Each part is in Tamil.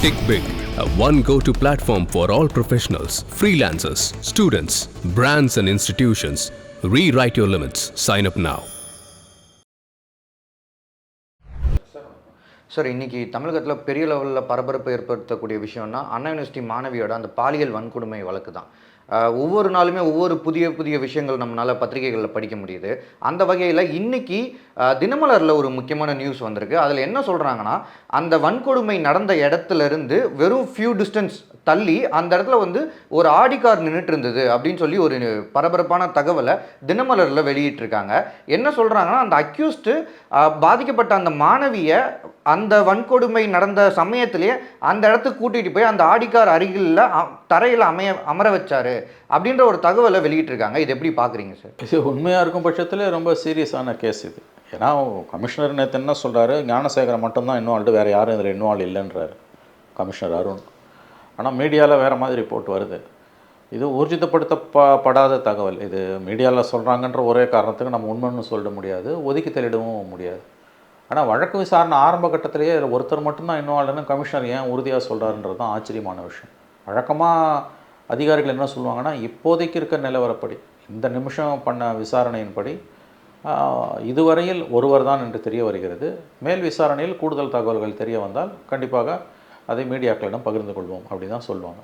Tick Big, a one go to platform for all professionals, freelancers, students, brands, and institutions. Rewrite your limits. Sign up now. Sir இன்னைக்கு தமிழகத்தில் பெரிய லெவலில் பரபரப்பு ஏற்படுத்தக்கூடிய விஷயம்னா அண்ணா யூனிவர்சிட்டி மாணவியோட அந்த பாலியல் வன்கொடுமை வழக்கு தான் ஆஹ் ஒவ்வொரு நாளுமே ஒவ்வொரு புதிய புதிய விஷயங்கள் நம்மளால் பத்திரிகைகளில் படிக்க முடியுது. அந்த வகையில் இன்றைக்கி தினமலரில் ஒரு முக்கியமான நியூஸ் வந்திருக்கு. அதில் என்ன சொல்கிறாங்கன்னா அந்த வன்கொடுமை நடந்த இடத்துல இருந்து வெறும் ஃபியூ டிஸ்டன்ஸ் தள்ளி அந்த இடத்துல வந்து ஒரு ஆடி கார் நின்றுட்டு இருந்தது அப்படின்னு சொல்லி ஒரு பரபரப்பான தகவலை தினமலரில் வெளியிட்டிருக்காங்க. என்ன சொல்கிறாங்கன்னா அந்த அக்யூஸ்டு பாதிக்கப்பட்ட அந்த மாணவியை அந்த வன்கொடுமை நடந்த சமயத்திலேயே அந்த இடத்துக்கு கூட்டிகிட்டு போய் அந்த ஆடிக்கார் அருகில் தரையில் அமைய அமர வச்சார் அப்படின்ற ஒரு தகவலை வெளியிட்டிருக்காங்க. இது எப்படி பார்க்குறீங்க சார்? இது உண்மையாக இருக்கும் பட்சத்தில் ரொம்ப சீரியஸான கேஸ் இது. ஏன்னா கமிஷனர் நேற்று என்ன சொல்கிறாரு ஞானசேகரம் மட்டும்தான் இன்வால்வ்டு வேறு யாரும் இதில் இன்வால்வ் இல்லைன்றாரு கமிஷனர் அருண். ஆனால் மீடியாவில் வேறு மாதிரி ரிப்போர்ட் வருது. இது ஊர்ஜிதப்படுத்த படாத தகவல். இது மீடியாவில் சொல்கிறாங்கன்ற ஒரே காரணத்துக்கு நம்ம உண்மைன்னு சொல்ல முடியாது ஒதுக்கி தள்ளிடவும் முடியாது. ஆனால் வழக்கு விசாரணை ஆரம்ப கட்டத்திலேயே ஒருத்தர் மட்டும்தான் இன்வால்வ்னு கமிஷனர் ஏன் உறுதியாக சொல்கிறாருன்றது தான் ஆச்சரியமான விஷயம். வழக்கமாக அதிகாரிகள் என்ன சொல்லுவாங்கன்னா இப்போதைக்கு இருக்க நிலவரப்படி இந்த நிமிஷம் பண்ண விசாரணையின்படி இதுவரையில் ஒருவர் தான் என்று தெரிய வருகிறது. மேல் விசாரணையில் கூடுதல் தகவல்கள் தெரிய வந்தால் கண்டிப்பாக அதை மீடியாக்களிடம் பகிர்ந்து கொள்வோம் அப்படி தான் சொல்லுவாங்க.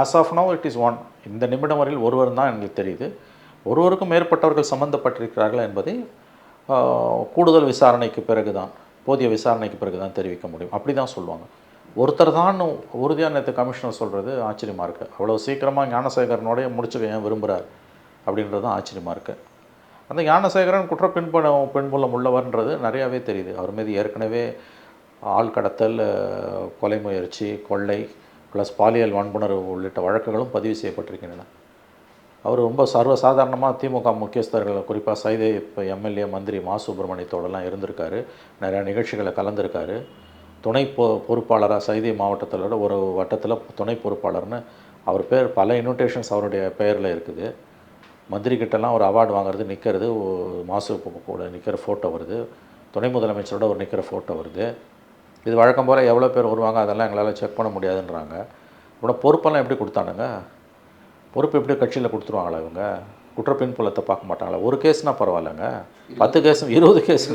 As of now it is one இந்த நிமிடம் வரையில் ஒருவர் தான் எங்களுக்கு தெரியுது. ஒருவருக்கும் மேற்பட்டவர்கள் சம்மந்தப்பட்டிருக்கிறார்கள் என்பதை கூடுதல் விசாரணைக்கு பிறகு தான் போதிய விசாரணைக்கு பிறகு தான் தெரிவிக்க முடியும். அப்படி தான் சொல்லுவாங்க. ஒருத்தர் தான் உறுதியாக நேற்று கமிஷனர் சொல்கிறது ஆச்சரியமாக இருக்குது அவ்வளோ சீக்கிரமாக ஞானசேகரனோடய முடிச்சுக்க ஏன் விரும்புகிறார் அப்படின்றது தான் ஆச்சரியமாக இருக்குது அந்த ஞானசேகரன் குற்ற பின்பண பின்புலம் உள்ளவர்ன்றது நிறையாவே தெரியுது. அவர் மீது ஏற்கனவே ஆள் கடத்தல் கொலை முயற்சி கொள்ளை ப்ளஸ் பாலியல் வன்புணர்வு உள்ளிட்ட வழக்குகளும் பதிவு செய்யப்பட்டிருக்கின்றன. அவர் ரொம்ப சர்வசாதாரணமாக திமுக முக்கியஸ்தர்களை குறிப்பாக சைதை இப்போ எம்எல்ஏ மந்திரி மா. சுப்பிரமணியத்தோடலாம் இருந்திருக்காரு. நிறையா நிகழ்ச்சிகளை கலந்துருக்காரு. துணை பொ பொறுப்பாளராக சைதை மாவட்டத்தோட ஒரு வட்டத்தில் துணை பொறுப்பாளர்னு அவர் பேர் பல இன்விடேஷன்ஸ் அவருடைய பெயரில் இருக்குது. மந்திரி கிட்டலாம் ஒரு அவார்டு வாங்குறது நிற்கிறது மாசு கூட நிற்கிற ஃபோட்டோ வருது. துணை முதலமைச்சரோட ஒரு நிற்கிற ஃபோட்டோ வருது. இது வழக்கம் போல் எவ்வளோ பேர் வருவாங்க அதெல்லாம் எங்களால் செக் பண்ண முடியாதுன்றாங்க. இவ்வளோ பொறுப்பெல்லாம் எப்படி கொடுத்தானுங்க? பொறுப்பு எப்படி கட்சியில் கொடுத்துருவாங்களா இவங்க? குற்ற பின்புலத்தை பார்க்க மாட்டாங்களா? ஒரு கேஸ்னால் பரவாயில்லைங்க. பத்து கேஸ் இருபது கேஸ்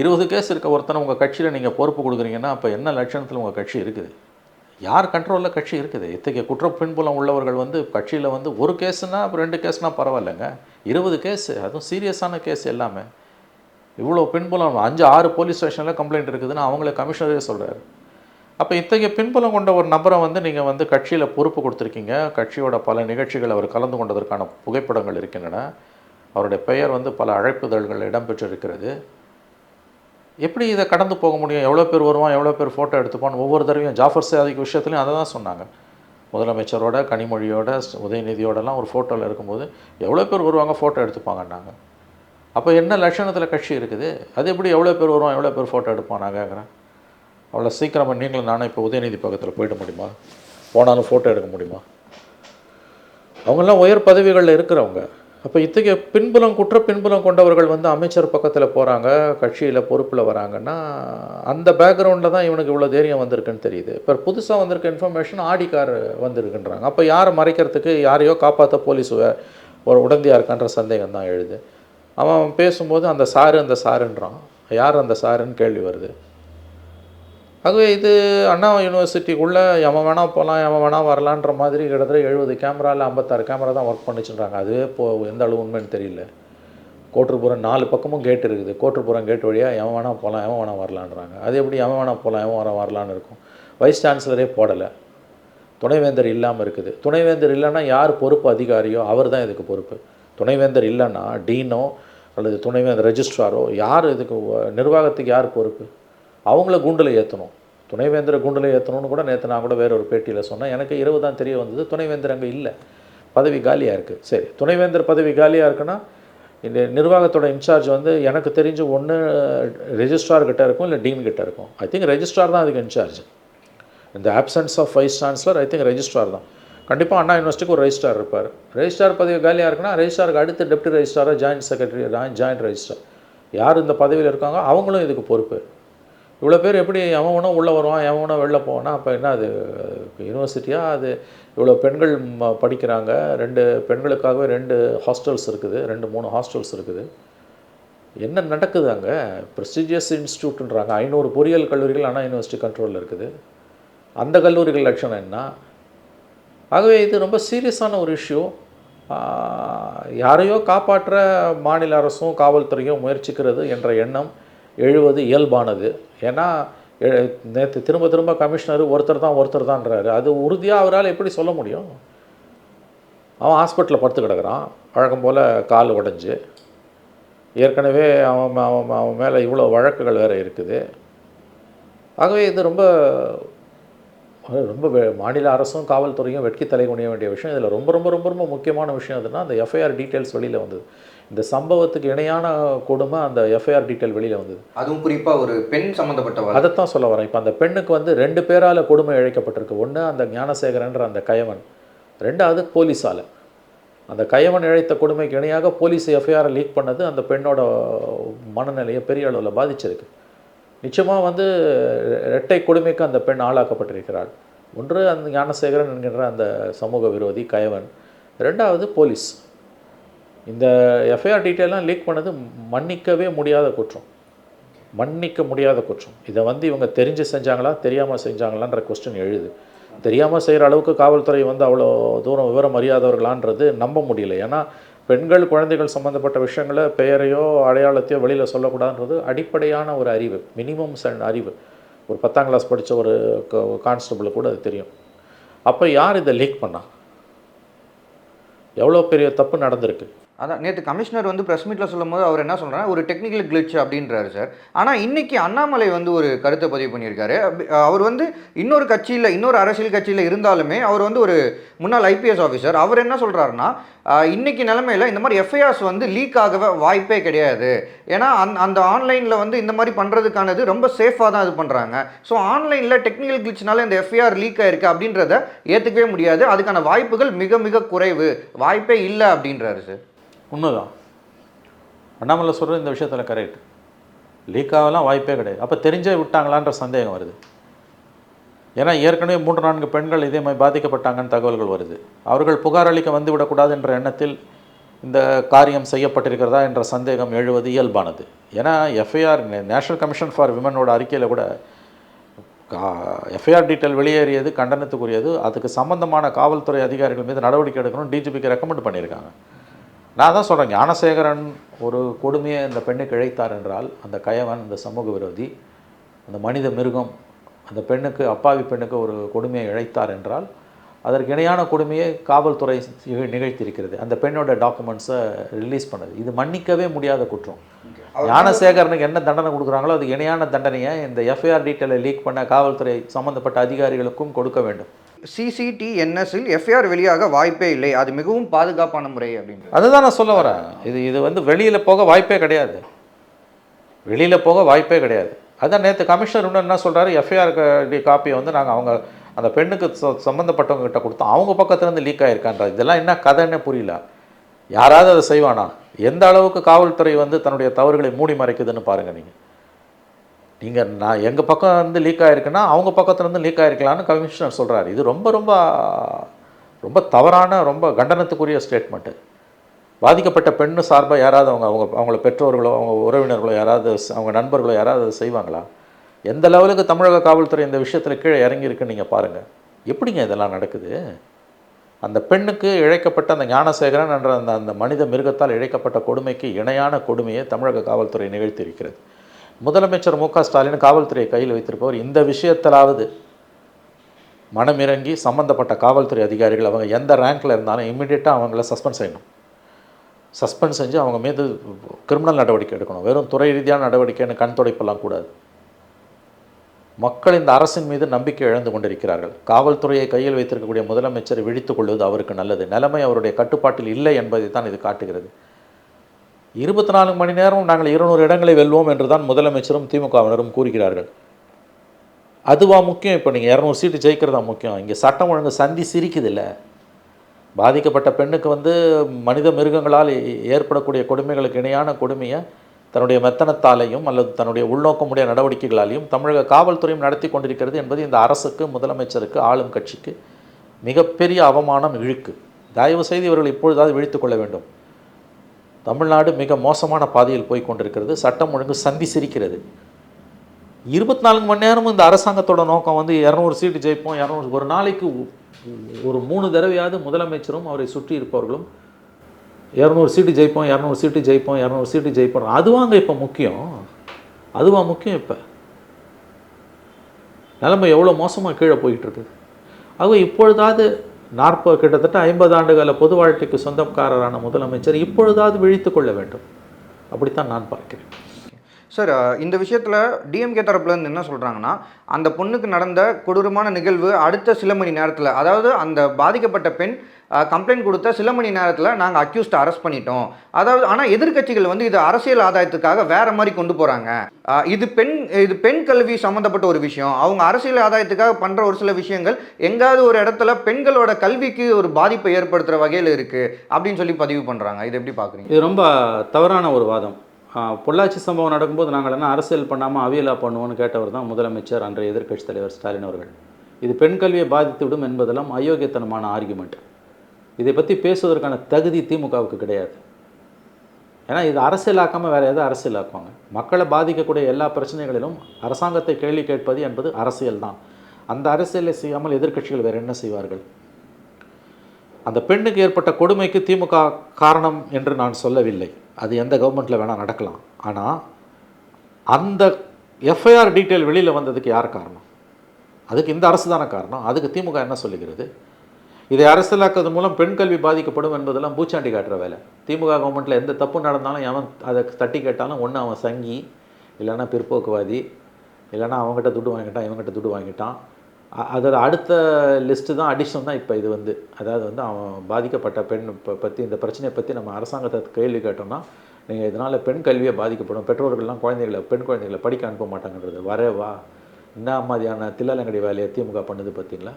இருபது கேஸ் இருக்க. ஒருத்தனை உங்கள் கட்சியில் நீங்கள் பொறுப்பு கொடுக்குறீங்கன்னா அப்போ என்ன லட்சணத்தில் உங்கள் கட்சி இருக்குது? யார் கண்ட்ரோலில் கட்சி இருக்குது? இத்தகைய குற்ற பின்புலம் உள்ளவர்கள் வந்து கட்சியில் வந்து ஒரு கேஸுனா அப்புறம் ரெண்டு கேஸ்னால் பரவாயில்லைங்க. இருபது கேஸ் அதுவும் சீரியஸான கேஸ் எல்லாமே. இவ்வளோ பின்புலம் அஞ்சு ஆறு போலீஸ் ஸ்டேஷனில் கம்ப்ளைண்ட் இருக்குதுன்னு அவங்களே கமிஷனரே சொல்கிறாரு அப்போ இத்தகைய பின்புலம் கொண்ட ஒரு நபரை வந்து நீங்கள் வந்து கட்சியில் பொறுப்பு கொடுத்துருக்கீங்க. கட்சியோட பல நிகழ்ச்சிகள் அவர் கலந்து கொண்டதற்கான புகைப்படங்கள் இருக்கின்றன. அவருடைய பெயர் வந்து பல அழைப்புதழ்கள் இடம்பெற்றிருக்கிறது. எப்படி இதை கடந்து போக முடியும்? எவ்வளோ பேர் வருவான்? எவ்வளோ பேர் ஃபோட்டோ எடுத்துப்பான்? ஒவ்வொரு தடவையும் ஜாஃபர் சாதிக்கு விஷயத்துலையும் அதை தான் சொன்னாங்க. முதலமைச்சரோட கனிமொழியோட உதயநிதியோடலாம் ஒரு ஃபோட்டோவில் இருக்கும்போது எவ்வளோ பேர் வருவாங்க? ஃபோட்டோ எடுத்துப்பாங்கன்னாங்க. அப்போ என்ன லட்சணத்தில் கட்சி இருக்குது? அது எப்படி எவ்வளோ பேர் வருவான்? எவ்வளோ பேர் ஃபோட்டோ எடுப்பானாங்கிறேன் அவ்வளோ சீக்கிரமாக நீங்களும் நானும் இப்போ உதயநிதி பக்கத்தில் போயிட முடியுமா? போனாலும் ஃபோட்டோ எடுக்க முடியுமா? அவங்கெல்லாம் உயர் பதவிகளில் இருக்கிறவங்க. அப்போ இத்தகைய பின்புலம் குற்ற பின்புலம் கொண்டவர்கள் வந்து அமைச்சர் பக்கத்தில் போகிறாங்க கட்சியில் பொறுப்பில் வராங்கன்னா அந்த பேக்ரவுண்டில் தான் இவனுக்கு இவ்வளோ தைரியம் வந்திருக்குன்னு தெரியுது. இப்போ புதுசாக வந்திருக்க இன்ஃபர்மேஷன் ஆடிக்கார் வந்திருக்குன்றாங்க. அப்போ யாரை மறைக்கிறதுக்கு யாரையோ காப்பாற்ற போலீஸ் ஒரு உடந்தையாக இருக்கான்ற சந்தேகம் தான் எழுது. அவன் பேசும்போது அந்த சாரு அந்த சாருன்றான். யார் அந்த சாருன்னு கேள்வி வருது. ஆகவே இது அண்ணா யூனிவர்சிட்டிக்குள்ளே எவன் வேணால் போகலாம் எவன் வேணால் வரலான்ற மாதிரி கிட்டத்தட்ட எழுபது கேமரா இல்லை ஐம்பத்தாறு கேமரா தான் ஒர்க் பண்ணிச்சுன்றாங்க. அதுவே இப்போ எந்த அளவு உண்மைன்னு தெரியல. கோட்டுப்புறம் நாலு பக்கமும் கேட் இருக்குது. கோட்டுப்புறம் கேட் வழியாக எவன் வேணால் போகலாம் எவன் வேணால் வரலான்றாங்க. அது எப்படி எவன் வேணால் போகலாம் எவன் வர வரலான்னு இருக்கும். வைஸ் சான்சலரே போடலை. துணைவேந்தர் இல்லாமல் இருக்குது. துணைவேந்தர் இல்லைன்னா யார் பொறுப்பு அதிகாரியோ அவர் தான் இதுக்கு பொறுப்பு. துணைவேந்தர் இல்லைன்னா டீனோ அல்லது துணைவேந்தர் ரெஜிஸ்ட்ராரோ யார் இதுக்கு நிர்வாகத்துக்கு யார் பொறுப்பு? அவங்கள குண்டில் ஏற்றணும் துணைவேந்திர குண்டில் ஏற்றணும்னு கூட நேற்று நான் கூட வேற ஒரு பேட்டியில் சொன்னேன். எனக்கு இரவு தான் தெரிய வந்தது. துணைவேந்தர் அங்கே இல்லை. பதவி காலியாக இருக்குது சரி துணைவேந்தர் பதவி காலியாக இருக்குன்னா இந்த நிர்வாகத்தோட இன்சார்ஜ் வந்து எனக்கு தெரிஞ்சு ஒன்று ரெஜிஸ்ட்ரார் கிட்ட இருக்கும் இல்லை டீன் கிட்ட இருக்கும். ஐ திங்க் ரெஜிஸ்ட்ரார் தான் அதுக்கு இன்சார்ஜ். இந்த options of vice chancellor I think registrar தான். கண்டிப்பாக அண்ணா யூனிவர்சிட்டிக்கு ஒரு ரெஜிஸ்டார் இருப்பார். ரெஜிஸ்டார் பதவி காலியாக இருக்குன்னா ரெஜிஸ்டாருக்கு அடுத்து டெப்டி ரெஜிஸ்டாராக ஜாயின்ட் செக்ரட்டரி ஜாயின்ட் ரெஜிஸ்டார் யார் இந்த பதவியில் இருக்காங்க அவங்களும் இதுக்கு பொறுப்பு. இவ்வளோ பேர் எப்படி எவனும் உள்ளே வருவான் எவனும் வெளில போவானா அப்போ என்ன அது யூனிவர்சிட்டியாக அது இவ்வளோ பெண்கள் படிக்கிறாங்க. ரெண்டு பெண்களுக்காகவே ரெண்டு ஹாஸ்டல்ஸ் இருக்குது ரெண்டு மூணு ஹாஸ்டல்ஸ் இருக்குது. என்ன நடக்குது அங்கே? ப்ரெஸ்டிஜியஸ் இன்ஸ்டியூட்ன்றாங்க ஐநூறு பொறியியல் கல்லூரிகள் ஆனால் யூனிவர்சிட்டி கண்ட்ரோலில் இருக்குது. அந்த கல்லூரிகள் லட்சணம் என்ன? ஆகவே இது ரொம்ப சீரியஸான ஒரு இஷ்யூ யாரையோ காப்பாற்ற மாநில அரசும் காவல்துறையும் முயற்சிக்கிறது என்ற எண்ணம். எழுவது இயல்பானது. ஏன்னா நேற்று திரும்ப திரும்ப கமிஷனர் ஒருத்தர் தான் ஒருத்தர் தான்றாரு. அது உறுதியாக அவரால் எப்படி சொல்ல முடியும்? அவன் ஹாஸ்பிட்டலில் படுத்து கிடக்குறான். வழக்கம் போல் கால் உடஞ்சி. ஏற்கனவே அவன் அவன் அவன் மேலே இவ்வளோ வழக்குகள் வேறு இருக்குது. ஆகவே இது ரொம்ப ரொம்ப மாநில அரசும் காவல்துறையும் வெட்கி தலை குனிய வேண்டிய விஷயம். இதில் ரொம்ப ரொம்ப ரொம்ப ரொம்ப முக்கியமான விஷயம் எதுனா அந்த எஃப்ஐஆர் டீட்டெயில்ஸ் வெளியில் வந்தது. இந்த சம்பவத்துக்கு இணையான கொடுமை அந்த எஃப்ஐஆர் டீட்டெயில் வெளியில் வந்தது. அதுவும் குறிப்பா ஒரு பெண் சம்பந்தப்பட்ட வழக்கு. அதைத்தான் சொல்ல வரேன். இப்போ அந்த பெண்ணுக்கு வந்து ரெண்டு பேரால் கொடுமை இழைக்கப்பட்டிருக்கு ஒன்று அந்த ஞானசேகரன்ற அந்த கயவன். ரெண்டாவது போலீஸால். அந்த கயவன் இழைத்த கொடுமைக்கு இணையாக போலீஸ் எஃப்ஐஆரை லீக் பண்ணது அந்த பெண்ணோட மனநிலையை பெரிய அளவில் பாதிச்சிருக்கு. நிச்சயமாக வந்து இரட்டை கொடுமைக்கு அந்த பெண் ஆளாக்கப்பட்டிருக்கிறாள். ஒன்று அந்த ஞானசேகரன் என்கின்ற அந்த சமூக விரோதி கயவன். ரெண்டாவது போலீஸ். இந்த எஃப்ஐஆர் டீட்டெயிலாம் லீக் பண்ணது மன்னிக்கவே முடியாத குற்றம். மன்னிக்க முடியாத குற்றம். இதை வந்து இவங்க தெரிஞ்சு செஞ்சாங்களா தெரியாமல் செஞ்சாங்களான்ற கொஸ்டின் எழுது. தெரியாமல் செய்கிற அளவுக்கு காவல்துறை வந்து அவ்வளோ தூரம் விவரம் அறியாதவர்களான்றது நம்ப முடியல. ஏன்னா பெண்கள் குழந்தைகள் சம்மந்தப்பட்ட விஷயங்களை பெயரையோ அடையாளத்தையோ வெளியில் சொல்லக்கூடாதுன்றது அடிப்படையான ஒரு அறிவு. மினிமம் அறிவு. ஒரு பத்தாம் கிளாஸ் படித்த ஒரு கான்ஸ்டபிள் கூட அது தெரியும். அப்போ யார் இதை லீக் பண்ணா? எவ்வளோ பெரிய தப்பு நடந்திருக்கு? அதான் நேற்று கமிஷனர் வந்து ப்ரெஸ் மீட்டில் சொல்லும்போது அவர் என்ன சொல்கிறார் ஒரு டெக்னிக்கல் கிளிச் அப்படின்றாரு சார் ஆனால் இன்றைக்கி அண்ணாமலை வந்து ஒரு கருத்தை பதிவு பண்ணியிருக்காரு. அப்படி- அவர் வந்து இன்னொரு கட்சியில் இன்னொரு அரசியல் கட்சியில் இருந்தாலுமே அவர் வந்து ஒரு முன்னாள் ஐபிஎஸ் ஆஃபீஸர் அவர் என்ன சொல்கிறாருன்னா இன்றைக்கி நிலமையில் நிலமையில இந்த மாதிரி எஃப்ஐஆர்ஸ் வந்து லீக் ஆகவே வாய்ப்பே கிடையாது. ஏன்னா அந் அந்த ஆன்லைனில் வந்து இந்த மாதிரி பண்ணுறதுக்கானது ரொம்ப சேஃபாக தான் இது பண்ணுறாங்க ஸோ ஆன்லைனில் டெக்னிக்கல் கிளிச்னால இந்த எஃப்ஐஆர் லீக் ஆயிருக்கு அப்படின்றத ஏற்றுக்கவே முடியாது. அதுக்கான வாய்ப்புகள் மிக மிக குறைவு. வாய்ப்பே இல்லை அப்படின்றாரு சார் உண்மைதான். அண்ணாமலை சொல்கிறது இந்த விஷயத்தில் கரெக்ட் லீக் ஆகலாம் வாய்ப்பே கிடையாது. அப்போ தெரிஞ்சே விட்டாங்களான்ற சந்தேகம் வருது. ஏன்னா ஏற்கனவே மூன்று நான்கு பெண்கள் இதே மாதிரி பாதிக்கப்பட்டாங்கன்னு தகவல்கள் வருது. அவர்கள் புகார் அளிக்க வந்து விடக்கூடாது என்ற எண்ணத்தில் இந்த காரியம் செய்யப்பட்டிருக்கிறதா என்ற சந்தேகம் எழுவது இயல்பானது. ஏன்னா எஃப்ஐஆர் நேஷனல் கமிஷன் ஃபார் விமனோட அறிக்கையில் கூட எஃப்ஐஆர் டீட்டெயில் வெளியேறியது கண்டனத்துக்குரியது. அதுக்கு சம்பந்தமான காவல்துறை அதிகாரிகள் மீது நடவடிக்கை எடுக்கணும் டிஜிபிக்கு ரெக்கமெண்ட் பண்ணியிருக்காங்க. நான் தான் சொல்கிறேன் ஞானசேகரன் ஒரு கொடுமையை இந்த பெண்ணுக்கு இழைத்தார் என்றால் அந்த கயவன் இந்த சமூக விரோதி அந்த மனித மிருகம் அந்த பெண்ணுக்கு அப்பாவி பெண்ணுக்கு ஒரு கொடுமையை இழைத்தார் என்றால் அதற்கு இணையான கொடுமையை காவல்துறை நிக- நிகழ்த்தியிருக்கிறது. அந்த பெண்ணோட டாக்குமெண்ட்ஸை ரிலீஸ் பண்ணுது. இது மன்னிக்கவே முடியாத குற்றம். ஞானசேகரனுக்கு என்ன தண்டனை கொடுக்குறாங்களோ அதுக்கு இணையான தண்டனையை இந்த எஃப்ஐஆர் டீட்டெயிலை லீக் பண்ண காவல்துறை சம்மந்தப்பட்ட அதிகாரிகளுக்கும் கொடுக்க வேண்டும். சிசிடிஎன்எஸ்ஸில் எஃப்ஐஆர் வெளியாக வாய்ப்பே இல்லை. அது மிகவும் பாதுகாப்பான முறை அப்படின்னு அதுதான் நான் சொல்ல வரேன். இது இது வந்து வெளியில் போக வாய்ப்பே கிடையாது. வெளியில் போக வாய்ப்பே கிடையாது. அதான் நேற்று கமிஷனர் இன்னும் என்ன சொல்கிறாரு எஃப்ஐஆர் காப்பியை வந்து நாங்கள் அவங்க அந்த பெண்ணுக்கு சம்மந்தப்பட்டவங்க கிட்ட கொடுத்தோம். அவங்க பக்கத்துலேருந்து லீக் ஆகிருக்கான்ற இதெல்லாம் என்ன கதைன்னு புரியல. யாராவது அதை செய்வானா? எந்த அளவுக்கு காவல்துறை வந்து தன்னுடைய தவறுகளை மூடி மறைக்குதுன்னு பாருங்கள் நீங்கள் நீங்கள் நான் எங்கள் பக்கம் வந்து லீக் ஆகிருக்குன்னா அவங்க பக்கத்துலேருந்து லீக் ஆகிருக்கலான்னு கமிஷனர் சொல்கிறாரு இது ரொம்ப ரொம்ப ரொம்ப தவறான ரொம்ப கண்டனத்துக்குரிய ஸ்டேட்மெண்ட்டு பாதிக்கப்பட்ட பெண்ணு சார்பாக யாராவது அவங்க அவங்க அவங்கள பெற்றோர்களோ அவங்க உறவினர்களோ யாராவது அவங்க நண்பர்களோ யாராவது அதை செய்வாங்களா? எந்த லெவலுக்கு தமிழக காவல்துறை இந்த விஷயத்தில் கீழே இறங்கியிருக்குன்னு நீங்கள் பாருங்கள் எப்படிங்க இதெல்லாம் நடக்குது? அந்த பெண்ணுக்கு இழைக்கப்பட்ட அந்த ஞானசேகரன் என்ற அந்த அந்த மனித மிருகத்தால் இழைக்கப்பட்ட கொடுமைக்கு இணையான கொடுமையை தமிழக காவல்துறை நிகழ்த்தியிருக்கிறது. முதலமைச்சர் மு க ஸ்டாலின் காவல்துறையை கையில் வைத்திருப்பவர் இந்த விஷயத்திலாவது மனமிறங்கி சம்பந்தப்பட்ட காவல்துறை அதிகாரிகள் அவங்க எந்த ரேங்க்கில் இருந்தாலும் இம்மிடியட்டாக அவங்கள சஸ்பெண்ட் செய்யணும். சஸ்பெண்ட் செஞ்சு அவங்க மீது கிரிமினல் நடவடிக்கை எடுக்கணும். வெறும் துறை ரீதியான நடவடிக்கைன்னு கண் துடைப்பெல்லாம் கூடாது. மக்கள் இந்த அரசின் மீது நம்பிக்கை இழந்து கொண்டிருக்கிறார்கள். காவல்துறையை கையில் வைத்திருக்கக்கூடிய முதலமைச்சர் விழித்துக் கொள்வது அவருக்கு நல்லது. நிலைமை அவருடைய கட்டுப்பாட்டில் இல்லை என்பதை தான் இது காட்டுகிறது. இருபத்தி நாலு மணி நேரம் நாங்கள் இருநூறு இடங்களை வெல்வோம் என்று தான் முதலமைச்சரும் திமுகவினரும் கூறுகிறார்கள். அதுவா முக்கியம்? இப்போ நீங்கள் இரநூறு சீட்டு ஜெயிக்கிறதா முக்கியம். இங்கே சட்டம் ஒழுங்கு சந்தி சிரிக்குதில்ல. பாதிக்கப்பட்ட பெண்ணுக்கு வந்து மனித மிருகங்களால் ஏ- ஏற்படக்கூடிய கொடுமைகளுக்கு இணையான கொடுமையை தன்னுடைய மெத்தனத்தாலையும் அல்லது தன்னுடைய உள்நோக்கமுடைய நடவடிக்கைகளாலையும் தமிழக காவல்துறையும் நடத்தி கொண்டிருக்கிறது என்பது இந்த அரசுக்கு முதலமைச்சருக்கு ஆளும் கட்சிக்கு மிகப்பெரிய அவமானம் இழுக்கு. தயவு செய்து இவர்கள் இப்பொழுதாவது விழித்துக் கொள்ள வேண்டும். தமிழ்நாடு மிக மோசமான பாதையில் போய் கொண்டிருக்கிறது. சட்டம் ஒழுங்கு சந்தி சிரிக்கிறது. இருபத்தி நான்கு மணி நேரமும் இந்த அரசாங்கத்தோட நோக்கம் வந்து இரநூறு சீட்டு ஜெயிப்போம் இரநூறு ஒரு நாளைக்கு ஒரு மூணு தடவையாவது முதலமைச்சரும் அவரை சுற்றி இருப்பவர்களும் இரநூறு சீட்டு ஜெயிப்போம் இரநூறு சீட்டு ஜெயிப்போம் இரநூறு சீட்டு ஜெயிப்போம் அதுவாங்க இப்போ முக்கியம். அதுவா முக்கியம் இப்போ. நிலைமை எவ்வளோ மோசமாக கீழே போயிட்டுருக்குது ஆக இப்பொழுதாவது நாற்பது கிட்டத்தட்ட ஐம்பது ஆண்டுகால பொது வாழ்க்கைக்கு சொந்தக்காரரான முதலமைச்சர் இப்பொழுதாவது விழித்து கொள்ள வேண்டும். அப்படித்தான் நான் பார்க்கிறேன். சார் இந்த விஷயத்தில் டிஎம்கே தரப்புலேருந்து என்ன சொல்கிறாங்கன்னா அந்த பொண்ணுக்கு நடந்த கொடூரமான நிகழ்வு அடுத்த சில மணி நேரத்தில் அதாவது அந்த பாதிக்கப்பட்ட பெண் கம்ப்ளைண்ட் கொடுத்த சில மணி நேரத்தில் நாங்கள் அக்யூஸ்ட் அரெஸ்ட் பண்ணிட்டோம். அதாவது ஆனால் எதிர்க்கட்சிகள் வந்து இது அரசியல் ஆதாயத்துக்காக வேறு மாதிரி கொண்டு போகிறாங்க இது பெண் இது பெண் கல்வி சம்மந்தப்பட்ட ஒரு விஷயம். அவங்க அரசியல் ஆதாயத்துக்காக பண்ணுற ஒரு சில விஷயங்கள் எங்காவது ஒரு இடத்துல பெண்களோட கல்விக்கு ஒரு பாதிப்பை ஏற்படுத்துகிற வகையில் இருக்குது அப்படின்னு சொல்லி பதிவு பண்ணுறாங்க இது எப்படி பார்க்குறீங்க இது ரொம்ப தவறான ஒரு வாதம். பொள்ளாச்சி சம்பவம் நடக்கும்போது நாங்கள் என்ன அரசியல் பண்ணாமல் அவியலா பண்ணுவோம்னு கேட்டவர் தான் முதலமைச்சர் அன்றைய எதிர்க்கட்சித் தலைவர் ஸ்டாலின் அவர்கள். இது பெண் கல்வியை பாதித்து விடும் என்பதெல்லாம் அயோக்கியத்தனமான ஆர்குமெண்ட் இதை பற்றி பேசுவதற்கான தகுதி திமுகவுக்கு கிடையாது. ஏன்னா இது அரசியலாக்காமல் வேறு எதை அரசியலாக்குவாங்க? மக்களை பாதிக்கக்கூடிய எல்லா பிரச்சனைகளிலும் அரசாங்கத்தை கேள்வி கேட்பது என்பது அரசியல் தான். அந்த அரசியலை செய்யாமல் எதிர்க்கட்சிகள் வேறு என்ன செய்வார்கள்? அந்த பெண்ணுக்கு ஏற்பட்ட கொடுமைக்கு திமுக காரணம் என்று நான் சொல்லவில்லை. அது எந்த கவர்மெண்ட்டில் வேணால் நடக்கலாம். ஆனால் அந்த எஃப்ஐஆர் டீட்டெயில் வெளியில் வந்ததுக்கு யார் காரணம்? அதுக்கு இந்த அரசு தானே காரணம். அதுக்கு திமுக என்ன சொல்லுகிறது? இதை அரசியலாக்குவது மூலம் பெண் கல்வி பாதிக்கப்படும் என்பதெல்லாம் பூச்சாண்டி காட்டுற வேலை. திமுக கவர்மெண்ட்டில் எந்த தப்பு நடந்தாலும் எவன் அதை தட்டி கேட்டாலும் ஒன்று அவன் சங்கி இல்லைன்னா பிற்போக்குவாதி இல்லைன்னா அவங்ககிட்ட துட்டு வாங்கிட்டான் இவங்ககிட்ட துட்டு வாங்கிட்டான். அதோட அடுத்த லிஸ்ட்டு தான் அடிஷன் தான் இப்போ இது வந்து. அதாவது வந்து அவன் பாதிக்கப்பட்ட பெண் பற்றி இந்த பிரச்சனையை பற்றி நம்ம அரசாங்கத்தை கேள்வி கேட்டோம்னா நீங்கள் இதனால் பெண் கல்வியை பாதிக்கப்படும். பெற்றோர்கள்லாம் குழந்தைகளை பெண் குழந்தைகளை படிக்க அனுப்ப மாட்டாங்கன்றது. வரே வா என்ன மாதிரியான தில்லாலங்கடி வேலையை திமுக பண்ணுது பார்த்தீங்களா?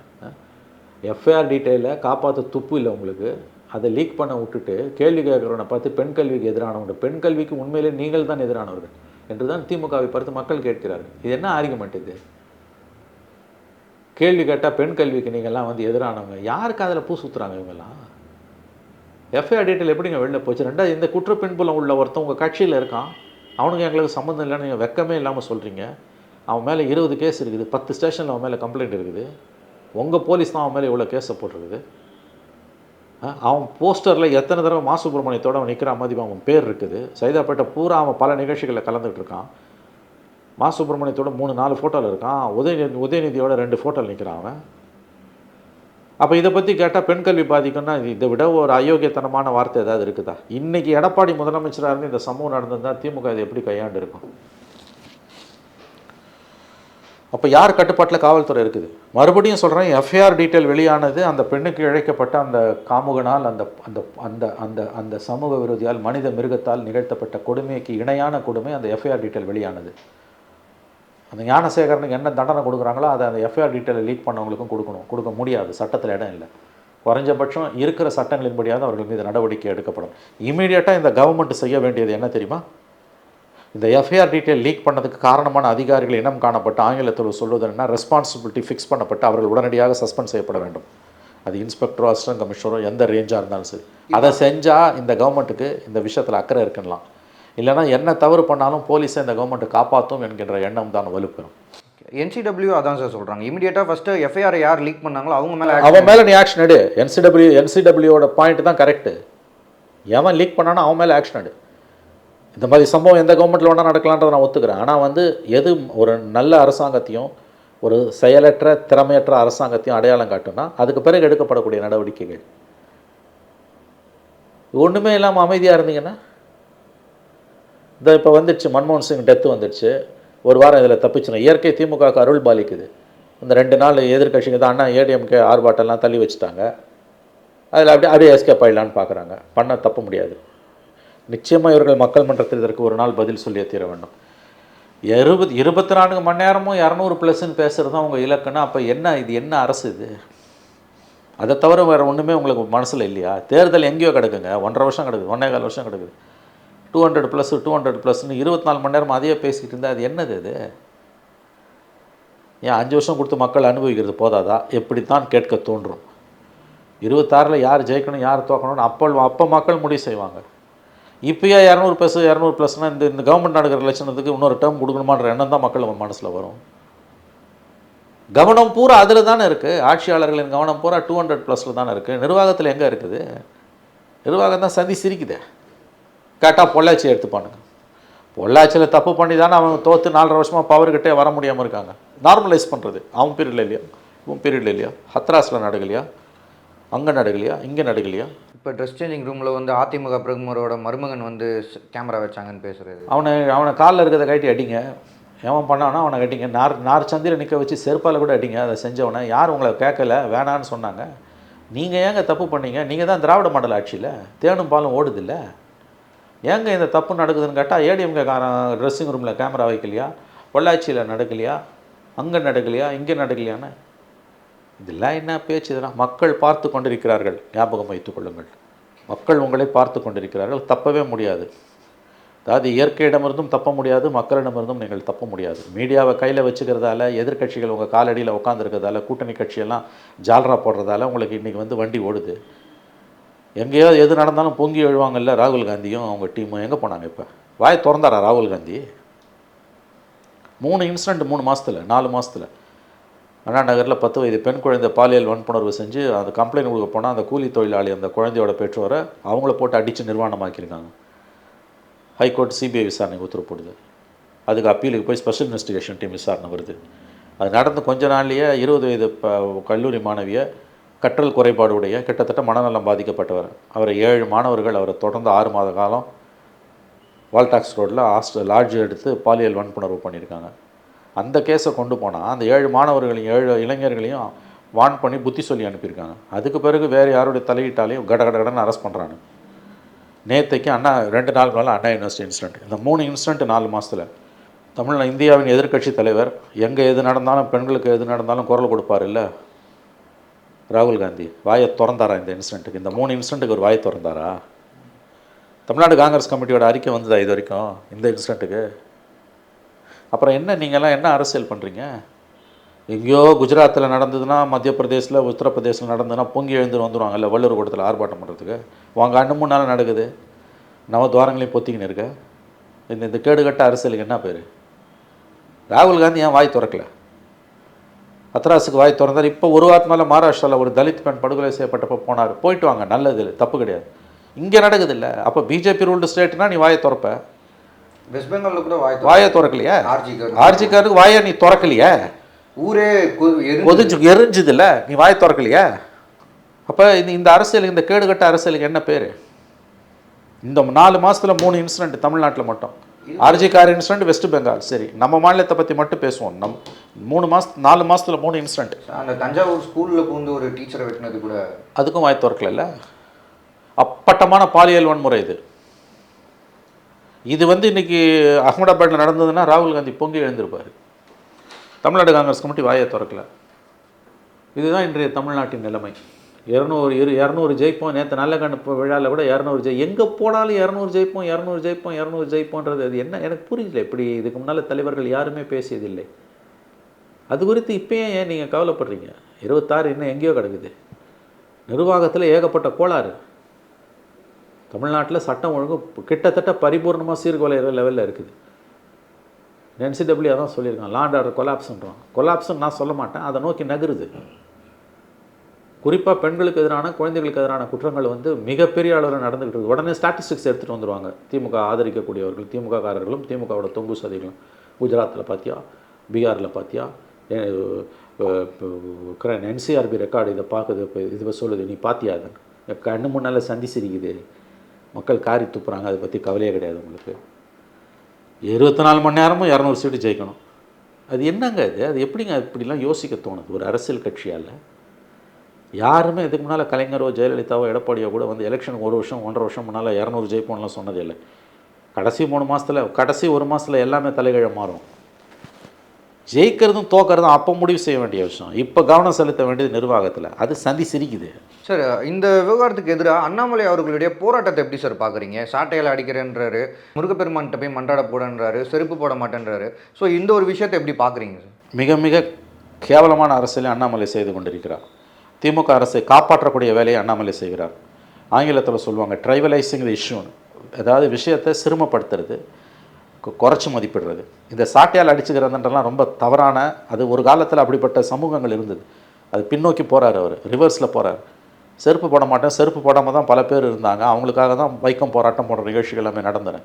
எஃப்ஐஆர் டீட்டெயிலை காப்பாற்ற துப்பு இல்லை உங்களுக்கு. அதை லீக் பண்ண விட்டுட்டு கேள்வி கேட்குறவனை பார்த்து பெண் கல்விக்கு எதிரானவங்க. பெண் கல்விக்கு உண்மையிலே நீங்கள் தான் எதிரானவர்கள். என்று தான் திமுகவை பார்த்து மக்கள் கேட்கிறார்கள். இது என்ன ஆர்குமெண்ட் இது? கேள்வி கேட்டால் பெண் கல்விக்கு நீங்கள்லாம் வந்து எதிரானவங்க. யாருக்கு அதில் பூ சுற்றுறாங்க இவங்கெல்லாம்? எஃப்ஐஆர் டீட்டெயில் எப்படிங்க வெளில போச்சு? ரெண்டாவது இந்த குற்ற பின்புலம் உள்ள ஒருத்தன் உங்கள் கட்சியில் இருக்கான். அவனுக்கு எங்களுக்கு சம்மந்தம் இல்லைன்னு நீங்கள் வெக்கமே இல்லாமல் சொல்கிறீங்க அவன் மேலே இருபது கேஸ் இருக்குது. பத்து ஸ்டேஷனில் அவன் மேலே கம்ப்ளைண்ட் இருக்குது. உங்கள் போலீஸ் தான் அவன் மேலே இவ்வளோ கேஸை போட்டிருக்குது. அவன் போஸ்டரில் எத்தனை தடவை மாசுப்பிரமணியத்தோட அவன் நிற்கிற மாதிரி அவன் பேர் இருக்குது. சைதாப்பேட்டை பூரா அவன் பல நிகழ்ச்சிகளில் கலந்துகிட்டு இருக்கான். மா சுப்பிரமணியத்தோட மூணு நாலு ஃபோட்டோவில் இருக்கான். உதயநிதி உதயநிதியோட ரெண்டு ஃபோட்டோவில் நிற்கிறான் அவன். அப்போ இதை பற்றி கேட்டால் பெண் கல்வி பாதிக்கும்னா இது- இதை விட ஒரு அயோக்கியத்தனமான வார்த்தை ஏதாவது இருக்குதா? இன்றைக்கி எடப்பாடி முதலமைச்சராக இருந்து இந்த சம்பவம் நடந்திருந்தால் திமுக இதை எப்படி கையாண்டு இருக்கும் அப்போ யார் கட்டுப்பாட்டில் காவல்துறை இருக்குது? மறுபடியும் சொல்கிறேன் எஃப்ஐஆர் டீட்டெயில் வெளியானது அந்த பெண்ணுக்கு இழைக்கப்பட்ட அந்த காமுகனால் அந்த அந்த அந்த அந்த அந்த சமூக விரோதியால் மனித மிருகத்தால் நிகழ்த்தப்பட்ட கொடுமைக்கு இணையான கொடுமை அந்த எஃப்ஐஆர் டீட்டெயில் வெளியானது. அந்த ஞானசேகரனுக்கு என்ன தண்டனை கொடுக்குறாங்களோ அதை அந்த எஃப்ஐஆர் டீட்டெயிலை லீக் பண்ணவங்களுக்கும் கொடுக்கணும். கொடுக்க முடியாது. சட்டத்தில் இடம் இல்லை. குறைஞ்சபட்சம் இருக்கிற சட்டங்களின்படியாவது அவர்கள் மீது நடவடிக்கை எடுக்கப்படும். இமீடியட்டாக இந்த கவர்மெண்ட் செய்ய வேண்டியது என்ன தெரியுமா? இந்த எஃப்ஐஆர் டீட்டெயில் லீக் பண்ணதுக்கு காரணமான அதிகாரிகள் இனம் காணப்பட்டு ஆங்கிலத்தில் சொல்வது என்ன ரெஸ்பான்சிபிலிட்டி ஃபிக்ஸ் பண்ணப்பட்டு அவர்கள் உடனடியாக சஸ்பெண்ட் செய்யப்பட வேண்டும். அது இன்ஸ்பெக்டரோ அசிஸ்டன்ட் கமிஷனரோ எந்த ரேஞ்சாக இருந்தாலும் சரி. அதை செஞ்சால் இந்த கவர்மெண்ட்டுக்கு இந்த விஷயத்தில் அக்கறை இருக்குன்னலாம். இல்லைன்னா என்ன தவறு பண்ணாலும் போலீஸை இந்த கவர்மெண்ட்டை காப்பாற்றும் என்கின்ற எண்ணம் தான் வலுப்பெறும். என்சிடபிள்யூ அதான் சார் சொல்கிறாங்க இமீடியட்டாக ஃபஸ்ட்டு எஃப்ஐஆர் யார் லீக் பண்ணாங்களோ அவங்க மேலே அவன் மேலே நீ ஆக்ஷன் எடு. என்சிடபிள்யூ என்சிடபிள்யூட பாயிண்ட் தான் கரெக்டு எவன் லீக் பண்ணானோ அவன் மேலே ஆக்ஷன் எடு. இந்த மாதிரி சம்பவம் எந்த கவர்மெண்ட்டில் வேணால் நடக்கலான்றதை நான் ஒத்துக்கிறேன். ஆனால் வந்து எது ஒரு நல்ல அரசாங்கத்தையும் ஒரு செயலற்ற திறமையற்ற அரசாங்கத்தையும் அடையாளம் காட்டும்னா அதுக்கு பிறகு எடுக்கப்படக்கூடிய நடவடிக்கைகள். ஒன்றுமே இல்லாமல் அமைதியாக இருந்தீங்கன்னா இந்த இப்போ வந்துடுச்சு மன்மோகன் சிங் டெத்து வந்துடுச்சு ஒரு வாரம் இதில் தப்பிச்சிடும் இயற்கை திமுகவுக்கு அருள் பாலிக்குது. இந்த ரெண்டு நாள் எதிர்கட்சிங்க தான் அண்ணா ஏடிஎம்கே ஆர்ப்பாட்டம்லாம் தள்ளி வச்சுட்டாங்க. அதில் அப்படியே அப்படியே எஸ்கேப் ஆயிடலான்னு பார்க்குறாங்க பண்ண தப்ப முடியாது. நிச்சயமாக இவர்கள் மக்கள் மன்றத்தில் இதற்கு ஒரு நாள் பதில் சொல்லியே தீர வேண்டும். இருபது இருபத்தி நான்கு மணி நேரமும் இரநூறு ப்ளஸ்ன்னு பேசுகிறது தான் உங்கள் இலக்குன்னா அப்போ என்ன இது என்ன அரசு இது? அதை தவிர வேறு ஒன்றுமே உங்களுக்கு மனசில் இல்லையா? தேர்தல் எங்கேயோ கிடக்குங்க. ஒன்றரை வருஷம் கிடக்குது ஒன்றே கால் வருஷம் கிடக்குது. Two hundred plus two hundred ப்ளஸ்னு இருபத்தி நாலு மணி நேரம் அதையே பேசிக்கிட்டு இருந்தால் அது என்னது அது? ஏன் அஞ்சு வருஷம் கொடுத்து மக்கள் அனுபவிக்கிறது போதாதா? எப்படித்தான் கேட்க தோன்றும். இருபத்தாறில் யார் ஜெயிக்கணும் யார் தோக்கணும்னு அப்போ அப்போ மக்கள் முடிவு செய்வாங்க. இப்போயே இரநூறு ப்ளஸ் இரநூறு ப்ளஸ்னால் இந்த இந்த கவர்மெண்ட் நடக்கிற எலெக்ஷனுக்கு இன்னொரு டேர்ம் கொடுக்கணுமான்ற எண்ணம் தான் மக்கள் மனசில் வரும். கவனம் பூரா அதில் தானே இருக்குது ஆட்சியாளர்களின் கவனம் பூரா டூ ஹண்ட்ரட் ப்ளஸில் தானே இருக்குது நிர்வாகத்தில் எங்கே இருக்குது? நிர்வாகம் தான் சந்தி சிரிக்குதே. கேட்டால் பொள்ளாச்சி எடுத்துப்பானுங்க. பொள்ளாச்சியில் தப்பு பண்ணி தானே அவன் தோற்று நாலரை வருஷமாக பவர்கிட்டே வர முடியாமல் இருக்காங்க. நார்மலைஸ் பண்ணுறது அவன் பீரியடில் இல்லையா? இவன் பீரியடில் இல்லையா? ஹத்ராஸில் நடக்கலையா? அங்கே நடக்கலையா? இங்கே நடக்கலையா? இப்போ ட்ரெஸ் சேஞ்சிங் ரூமில் வந்து அதிமுக பிரமுகரோட மருமகன் வந்து கேமரா வச்சாங்கன்னு பேசுறது. அவனை அவனை காலில் இருக்கிறத கட்டி அடிங்க. எவன் பண்ணானோ அவனை கட்டிங்க. நார் நார் சந்திர நிற்க வச்சு செருப்பால் கூட அடிங்க. அதை செஞ்சவனை யார் உங்களை கேட்கல வேணான்னு சொன்னாங்க. நீங்கள் ஏங்க தப்பு பண்ணீங்க? நீங்கள் தான் திராவிட மாடல் ஆட்சியில். தேனும் பாலும் ஓடுதில்ல. ஏங்க இந்த தப்பு நடக்குதுன்னு கேட்டால் ஏடிஎம்கே காரன் ட்ரெஸ்ஸிங் ரூமில் கேமரா வைக்கலையா? பொள்ளாச்சியில் நடக்கலையா? அங்கே நடக்கலையா? இங்கே நடக்கலையான்னு? இதெல்லாம் என்ன பேச்சு? இதெல்லாம் மக்கள் பார்த்து கொண்டிருக்கிறார்கள். ஞாபகம் வைத்துக் கொள்ளுங்கள். மக்கள் உங்களை பார்த்து கொண்டிருக்கிறார்கள். தப்பவே முடியாது. அதாவது இயற்கையிடமிருந்தும் தப்ப முடியாது மக்களிடமிருந்தும் நீங்கள் தப்ப முடியாது. மீடியாவை கையில் வச்சுக்கிறதால எதிர்க்கட்சிகள் உங்கள் காலடியில் உட்காந்துருக்கிறதால கூட்டணி கட்சியெல்லாம் ஜால்ரா போடுறதால உங்களுக்கு இன்றைக்கி வந்து வண்டி ஓடுது. எங்கேயோ எது நடந்தாலும் பொங்கி எழுவாங்கல்ல ராகுல் காந்தியும் அவங்க டீமும். எங்கே போனாங்க இப்போ? வாய் திறந்தாரா ராகுல் காந்தி? மூணு இன்சிடெண்ட் மூணு மாதத்தில் நாலு மாதத்தில் அண்ணா நகரில் பத்து வயது பெண் குழந்தை பாலியல் வன்புணர்வு செஞ்சு அந்த கம்ப்ளைண்ட் கொடுக்க போனால் அந்த கூலி தொழிலாளி அந்த குழந்தையோட பெற்றோரை அவங்கள போட்டு அடித்து நிர்வாணமாக்கியிருக்காங்க. ஹைகோர்ட் சிபிஐ விசாரணைக்கு உத்தரவு போடுது. அதுக்கு அப்பீலுக்கு போய் ஸ்பெஷல் இன்வெஸ்டிகேஷன் டீம் விசாரணை வருது. அது நடந்து கொஞ்ச நாள்லேயே இருபது வயது இப்போ கல்லூரி மாணவியை கற்றல் குறைபாடு உடைய கிட்டத்தட்ட மனநலம் பாதிக்கப்பட்டவர். அவரை ஏழு மாணவர்கள் அவரை தொடர்ந்து ஆறு மாத காலம் வால்டாக்ஸ் ரோட்டில் ஹாஸ்டல் லாட்ஜ் எடுத்து பாலியல் வன்புணர்வு பண்ணியிருக்காங்க. அந்த கேஸை கொண்டு போனால் அந்த ஏழு மாணவர்களையும் ஏழு இளைஞர்களையும் வான் பண்ணி புத்தி சொல்லி அனுப்பியிருக்காங்க. அதுக்கு பிறகு வேறு யாருடைய தலையீட்டாலையும் கட கட கடன்னு அரெஸ்ட் பண்ணுறாங்க நேத்தைக்கு அண்ணா ரெண்டு நாள் மேலே அண்ணா யூனிவர்சிட்டி இன்சிடென்ட் இந்த மூணு இன்சிடென்ட் நாலு மாதத்தில் தமிழ் இந்தியாவின் எதிர்க்கட்சி தலைவர் எங்கே எது நடந்தாலும் பெண்களுக்கு எது நடந்தாலும் குரல் கொடுப்பார் இல்லை ராகுல் காந்தி வாயை திறந்தாரா இந்த இன்சிடென்ட்டுக்கு இந்த மூணு இன்சிடென்ட்டுக்கு ஒரு வாயை திறந்தாரா? தமிழ்நாடு காங்கிரஸ் கமிட்டியோட அறிக்கை வந்ததா இது வரைக்கும் இந்த இன்சிடென்ட்டுக்கு அப்புறம் என்ன நீங்கள்லாம் என்ன அரசியல் பண்ணுறீங்க எங்கேயோ குஜராத்தில் நடந்ததுன்னா மத்திய பிரதேசில் உத்தரப்பிரதேசில் நடந்ததுன்னா பொங்கி எழுந்து வந்துடுவாங்கல்ல வள்ளுவர் கூடத்தில் ஆர்ப்பாட்டம் பண்ணுறதுக்கு உங்கள் அண்ணு முன்னால் நடக்குது. நவ துவாரங்களையும் பொத்திக்கின்னு இருக்க. இந்த இந்த கேடுகட்ட அரசியலுக்கு என்ன பேர்? ராகுல் காந்தி ஏன் வாய் திறக்கல? அத்ராஸுக்கு வாய் திறந்தார். இப்போ ஒரு வாரத்து மேலே மகாராஷ்டிராவில் ஒரு தலித் பெண் படுகொலை செய்யப்பட்டப்போ போனார். போயிட்டு வாங்க நல்லது இல்லை தப்பு கிடையாது. இங்கே நடக்குது இல்லை. அப்போ பிஜேபி ரூல்டு ஸ்டேட்னா நீ வாயை திறப்ப? வெஸ்ட் பெங்காலில் கூட வாய் வாயை திறக்கலையா? ஆர்ஜிக்கு ஆர்ஜிக்காருக்கு வாயை நீ திறக்கலையா? ஊரே கு- எரிஞ்சு- கொதிஞ்சு எரிஞ்சுதுல்ல நீ வாய் திறக்கலையா? அப்போ இந்த இந்த அரசியலுக்கு இந்த கேடுகட்ட அரசியலுக்கு என்ன பேர்? இந்த நாலு மாசத்துல மூணு இன்சிடென்ட் தமிழ்நாட்டில் மட்டும். ஆர்ஜி கார் இன்சிடென்ட் வெஸ்ட் பெங்கால் சரி நம்ம மாநிலத்தை பற்றி மட்டும் பேசுவோம். நம் மூணு மாசம் நாலு மாசத்துல மூணு இன்சிடென்ட் அந்த தஞ்சாவூர் ஸ்கூல்ல பூந்து ஒரு டீச்சரை வெட்டினது கூட அதுக்கும் வாய் திறக்கல அப்பட்டமான பாலியல் வன்முறை இது. இது வந்து இன்னைக்கு அகமதாபாத்தில் நடந்ததுன்னா ராகுல் காந்தி பொங்கி எழுந்திருப்பார். தமிழ்நாடு காங்கிரஸ் கமிட்டி வாயை திறக்கல. இதுதான் இன்றைய தமிழ்நாட்டின் நிலைமை. இரநூறு இரு இரநூறு ஜெயிப்போம். நேற்று நல்ல கணப்பு விழாவில் கூட இரநூறு ஜெய் எங்கே போனாலும் இரநூறு ஜெயிப்போம் இரநூறு ஜெயிப்போம் இரநூறு ஜெயிப்போன்றது அது என்ன? எனக்கு புரியல இப்படி இதுக்கு முன்னால் தலைவர்கள் யாருமே பேசியதில்லை. அது குறித்து இப்போயே ஏன் நீங்கள் கவலைப்படுறீங்க? இருபத்தாறு இன்னும் எங்கேயோ கிடக்குது. நிர்வாகத்தில் ஏகப்பட்ட கோளாறு. தமிழ்நாட்டில் சட்டம் ஒழுங்கு கிட்டத்தட்ட பரிபூர்ணமாக சீர்குலைகிற லெவலில் இருக்குது. என்சிடபிள்யூ அதான் சொல்லியிருக்கான் லாண்ட் ஆர்டர் கொலாப்ஸ்ன்றான் கொலாப்ஸ்ன்னு நான் சொல்ல மாட்டேன். அதை நோக்கி நகருது. குறிப்பாக பெண்களுக்கு எதிரான குழந்தைகளுக்கு எதிரான குற்றங்கள் வந்து மிகப்பெரிய அளவில் நடந்துகிட்டு இருக்குது உடனே ஸ்டாட்டிஸ்டிக்ஸ் எடுத்துகிட்டு வந்துருவாங்க. திமுக ஆதரிக்கக்கூடியவர்கள் திமுககாரர்களும் திமுகவோட தொங்கு சதிகளும். குஜராத்தில் பார்த்தியா பீகாரில் பார்த்தியா என்சிஆர்பி ரெக்கார்டு இதை பார்க்குது இப்போ இது சொல்லுது. நீ பார்த்தியா அதை கண்ணு முன்னால் சந்தி சிரிக்குது. மக்கள் காரி துப்புறாங்க. அதை பற்றி கவலையே கிடையாது உங்களுக்கு. இருபத்தி நாலு மணி நேரமும் இரநூறு சீட்டு ஜெயிக்கணும். அது என்னங்க இது? அது எப்படிங்க இப்படிலாம் யோசிக்க தோணுது? ஒரு அரசியல் கட்சியால்? யாருமே இதுக்கு முன்னால் கலைஞரோ ஜெயலலிதாவோ எடப்பாடியோ கூட வந்து எலெக்ஷனுக்கு ஒரு வருஷம் ஒன்றரை வருஷம் முன்னால் இரநூறு ஜெயிப்போம்லாம் சொன்னதே இல்லை. கடைசி மூணு மாதத்தில் கடைசி ஒரு மாதத்தில் எல்லாமே தலைகீழ மாறும். ஜெயிக்கிறதும் தோக்கிறதும் அப்போ முடிவு செய்ய வேண்டிய விஷயம். இப்போ கவனம் செலுத்த வேண்டியது நிர்வாகத்தில். அது சந்தி சிரிக்குது. சார் இந்த விவகாரத்துக்கு எதிராக அண்ணாமலை அவர்களுடைய போராட்டத்தை எப்படி சார் பார்க்குறீங்க சாட்டையால் அடிக்கிறேன்றாரு முருகப்பெருமான்கிட்ட போய் மன்றாட போடன்றாரு செருப்பு போட மாட்டேன்றாரு. ஸோ இந்த ஒரு விஷயத்தை எப்படி பார்க்குறீங்க சார்? மிக மிக கேவலமான அரசியலை அண்ணாமலை செய்து கொண்டிருக்கிறார். திமுக அரசை காப்பாற்றக்கூடிய வேலையை அண்ணாமலை செய்கிறார். ஆங்கிலத்தில் சொல்லுவாங்க ட்ரைவலைசிங் த இஷ்யூன்னு அதாவது விஷயத்தை சிறுமப்படுத்துறது குறைச்சி மதிப்பிடுறது. இந்த சாட்டையால் அடிச்சுக்கிறதுன்றலாம் ரொம்ப தவறான அது ஒரு காலத்தில் அப்படிப்பட்ட சமூகங்கள் இருந்தது. அது பின்னோக்கி போகிறார் அவர் ரிவர்ஸில் போகிறார் செருப்பு போட மாட்டேன் செருப்பு போடாமல் தான் பல பேர் இருந்தாங்க. அவங்களுக்காக தான் வைக்கம் போராட்டம் போன்ற நிகழ்ச்சிகள் எல்லாமே நடந்தன.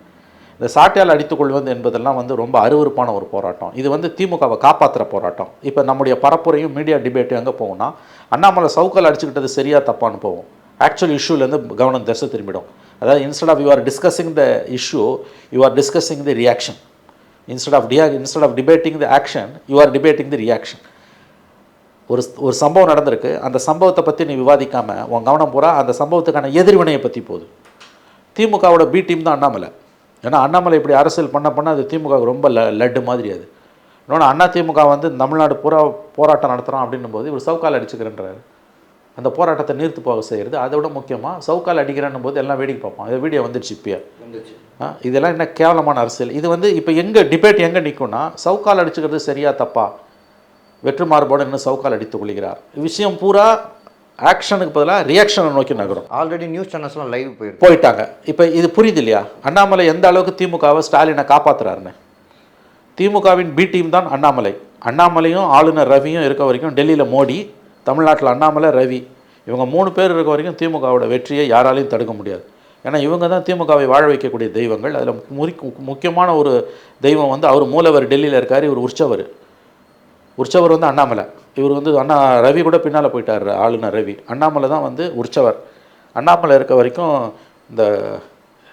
இந்த சாட்டையால் அடித்துக்கொள்வது என்பதெல்லாம் வந்து ரொம்ப அருவருப்பான ஒரு போராட்டம். இது வந்து திமுகவை காப்பாற்றுற போராட்டம். இப்போ நம்முடைய பரப்புரையும் மீடியா டிபேட்டும் எங்கே போகும்னா அண்ணாமலை சவுக்கால் அடிச்சுக்கிட்டது சரியா தப்பான்னு போகும். ஆக்சுவல் இஷ்யூலேருந்து கவனம் திசை திரும்பிடும். அதாவது instead of you are discussing the issue you are discussing the reaction instead of Diya instead of debating the action you are debating the reaction ஒரு ஒரு சம்பவம் நடந்திருக்கு. அந்த சம்பவத்தை பற்றி நீ விவாதிக்காமல் உன் கவனம் பூரா அந்த சம்பவத்துக்கான எதிர்வினையை பற்றி போகுது. திமுகவோட பி டீம் தான் அண்ணாமலை. ஏன்னா அண்ணாமலை இப்படி அரசியல் பண்ண பண்ண அது திமுக ரொம்ப ல லட்டு மாதிரி அது. இன்னொன்று அண்ணா திமுக வந்து தமிழ்நாடு பூரா போராட்டம் நடத்துகிறோம் அப்படின்னும் போது இவர் சவுக்கால் அடிச்சுக்கிறேன்றாரு. அந்த போராட்டத்தை நீர்த்து போக செய்கிறது அதை விட முக்கியமாக சவுக்கால் அடிக்கிறேன்னும் போது எல்லாம் வேடிக்கை பார்ப்போம் இந்த வீடியோ வந்துடுச்சு இப்பயே. இதெல்லாம் என்ன கேவலமான அரசியல். இது வந்து இப்போ எங்கே டிபேட் எங்கே நிற்கும்னா சவுக்கால் அடிச்சுக்கிறது சரியா தப்பா? வெற்று மாறுபாடு இன்னும் சவுக்கால் அடித்துக் கொள்கிறார். விஷயம் பூரா ஆக்ஷனுக்கு பதிலாக ரியாக்ஷனை நோக்கி நகரும். ஆல்ரெடி நியூஸ் சேனல்ஸ்லாம் லைவ் போயிருக்கு. போயிட்டாங்க. இப்போ இது புரியுது இல்லையா அண்ணாமலை எந்த அளவுக்கு திமுகவை ஸ்டாலினை காப்பாத்துறாருன்னு? திமுகவின் பி டீம் தான் அண்ணாமலை. அண்ணாமலையும் ஆளுநர் ரவியும் இருக்க வரைக்கும் டெல்லியில் மோடி தமிழ்நாட்டில் அண்ணாமலை ரவி இவங்க மூணு பேர் இருக்க வரைக்கும் திமுகவோட வெற்றியை யாராலையும் தடுக்க முடியாது. ஏன்னா இவங்க தான் திமுகவை வாழ வைக்கக்கூடிய தெய்வங்கள். அதில் முக்கியமான ஒரு தெய்வம் வந்து அவர் மூலவர் டெல்லியில் இருக்கார் இவர் உற்சவர். உற்சவர் வந்து அண்ணாமலை. இவர் வந்து அண்ணா ரவி கூட பின்னால் போயிட்டார் ஆளுநர் ரவி. அண்ணாமலை தான் வந்து உற்சவர். அண்ணாமலை இருக்க வரைக்கும் இந்த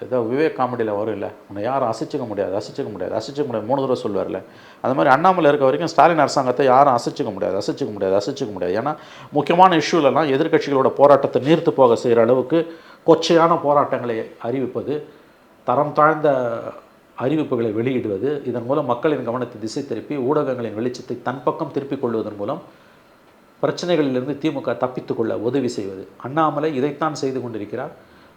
ஏதோ விவேக் காமெடியில் வரும் இல்லை? உன்னை யாரும் அசைச்சிக்க முடியாது அசைச்சிக்க முடியாது அசைச்சிக்க முடியாது. மூணு தடவை சொல்லுவார்ல. அந்த மாதிரி அண்ணாமலை இருக்க வரைக்கும் ஸ்டாலின் அரசாங்கத்தை யாரும் அசைச்சிக்க முடியாது அசைச்சிக்க முடியாது அசைச்சிக்க முடியாது. ஏன்னா முக்கியமான இஷ்யூலலாம் எதிர்கட்சிகளோட போராட்டத்தை நீர்த்து போக செய்கிற அளவுக்கு கொச்சையான போராட்டங்களை அறிவிப்பது தரம் தாழ்ந்த அறிவிப்புகளை வெளியிடுவது இதன் மூலம் மக்களின் கவனத்தை திசை திருப்பி ஊடகங்களின் வெளிச்சத்தை தன் பக்கம் திருப்பிக் கொள்வதன் மூலம் பிரச்சனைகளிலிருந்து திமுக தப்பித்துக்கொள்ள உதவி செய்வது. அண்ணாமலை இதைத்தான் செய்து கொண்டிருக்கிறார்.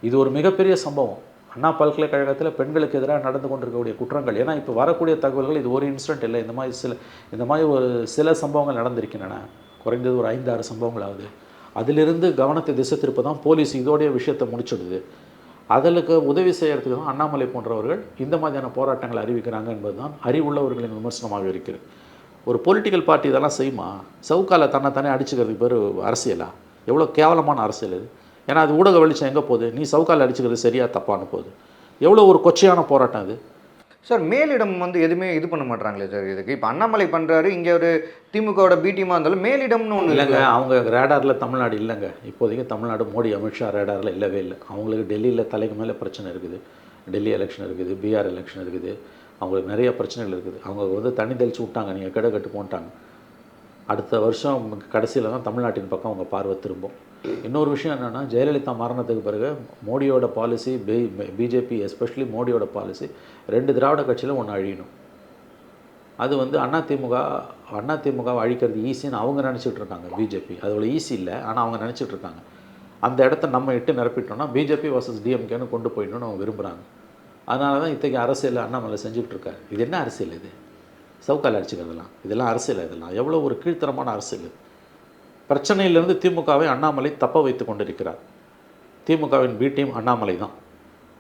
இது ஒரு மிகப்பெரிய சம்பவம். அண்ணா பல்கலைக்கழகத்தில் பெண்களுக்கு எதிராக நடந்து கொண்டிருக்கக்கூடிய குற்றங்கள். ஏன்னா இப்போ வரக்கூடிய தகவல்கள் இது ஒரு இன்சிடென்ட் இல்லை. இந்த மாதிரி சில இந்த மாதிரி ஒரு சில சம்பவங்கள் நடந்திருக்கின்றன. குறைந்தது ஒரு ஐந்தாறு சம்பவங்கள் அதிலிருந்து கவனத்தை திசை திருப்ப தான் போலீஸ் இதோடைய விஷயத்தை முடிச்சுடுது. அதற்கு உதவி செய்கிறதுக்கு தான் அண்ணாமலை போன்றவர்கள் இந்த மாதிரியான போராட்டங்களை அறிவிக்கிறாங்க என்பது தான் அறிவுள்ளவர்களின் விமர்சனமாக இருக்கிறது. ஒரு பொலிட்டிக்கல் பார்ட்டி இதெல்லாம் செய்யுமா? சவுக்கால தன்னை தானே அடிச்சுக்கிறதுக்கு பேர் அரசியலா? எவ்வளோ கேவலமான அரசியல் இது. ஏன்னா அது ஊடக வெளிச்சம் எங்கே போகுது? நீ சவுக்கால அடிச்சுக்கிறது சரியாக தப்பான போகுது. எவ்வளோ ஒரு கொச்சையான போராட்டம் அது சார் மேலிடம் வந்து எதுவுமே இது பண்ண மாட்டாங்களே சார் இதுக்கு? இப்போ அண்ணாமலை பண்ணுறாரு இங்கே ஒரு திமுகவோட பி டீமாக இருந்தாலும் மேலிடம்னு ஒன்று இல்லைங்க அவங்க ரேடாரில் தமிழ்நாடு இல்லைங்க. இப்போதைக்கு தமிழ்நாடு மோடி அமித்ஷா ரேடாரில் இல்லவே இல்லை. அவங்களுக்கு டெல்லியில் தலைக்கு மேலே பிரச்சனை இருக்குது. டெல்லி எலெக்ஷன் இருக்குது பீகார் எலெக்ஷன் இருக்குது. அவங்களுக்கு நிறைய பிரச்சனைகள் இருக்குது. அவங்க வந்து தண்ணி தெளிச்சு விட்டாங்க நீங்கள் கடை கட்டு போன்ட்டாங்க. அடுத்த வருஷம் கடைசியில் தான் தமிழ்நாட்டின் பக்கம் அவங்க பார்வை திரும்பும். இன்னொரு விஷயம் என்னென்னா ஜெயலலிதா மரணத்துக்கு பிறகு மோடியோட பாலிசி பி பிஜேபி எஸ்பெஷலி மோடியோட பாலிசி ரெண்டு திராவிட கட்சியிலும் ஒன்று அழியணும். அது வந்து அதிமுக அதிமுகவை அழிக்கிறது ஈஸின்னு அவங்க நினச்சிட்டு இருக்காங்க பிஜேபி. அது அவ்வளோ ஈஸி இல்லை ஆனால் அவங்க நினச்சிட்டு இருக்காங்க. அந்த இடத்த நம்ம இட்டு நிரப்பிட்டோம்னா பிஜேபி வர்சஸ் டிஎம்கேன்னு கொண்டு போயிடணும்னு அவங்க விரும்புகிறாங்க அதனால தான் இத்தகைய அரசியல் அண்ணாமலை செஞ்சுக்கிட்டு இருக்காரு. இது என்ன அரசியல் இது? சவுக்கால் அடிச்சுக்கிறதுலாம் இதெல்லாம். அரசியல் இதெல்லாம். எவ்வளோ ஒரு கீழ்த்தரமான அரசியல் பிரச்சனையிலிருந்து திமுகவை அண்ணாமலை தப்ப வைத்து கொண்டிருக்கிறார். திமுகவின் பி டீம் அண்ணாமலை தான்.